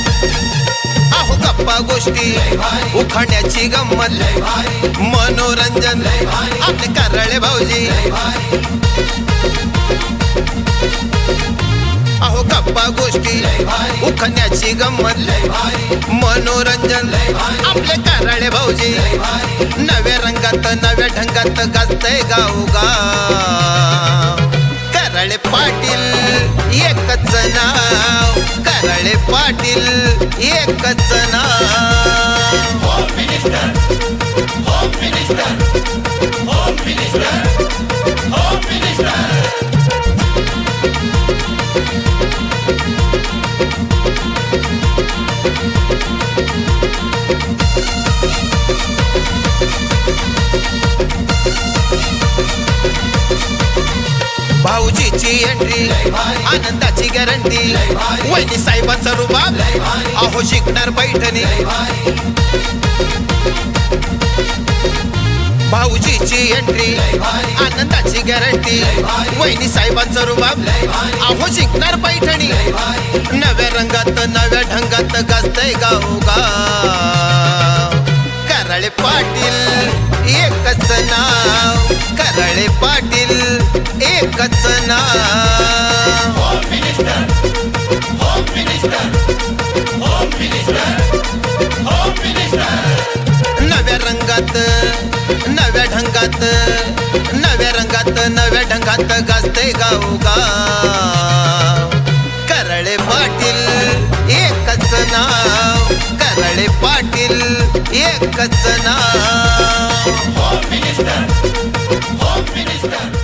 अहो गप्पा गोष्टी उखाण्याची गंमत मनोरंजन आपले कारळे भाऊजी. गोष्टी उखण्याची गंमत मनोरंजन आपले कराळे भाऊजी. नव्या रंगात नव्या ढंगात गाजतय गाव कराळे पाटील एकच नाव. कराळे पाटील एकच नाव. ची एंट्री आनंदाची गॅरंटी. वैनी साहेबांचा रुबाब अहो शिकणार पैठणी. भाऊजीची एंट्री आनंदाची गॅरंटी. वैनी साहेबांचा रुबाब अहो शिकणार पैठणी. नव्या रंगात नव्या ढंगात गाजतय गाव गाव एकच नव्या रंगात नव्या ढंगात नव्या रंगात नव्या ढंगात गाजते गावगा करळे पाटील एकच नाव करळे पाटील एकच नाव. Home Minister, Home Minister.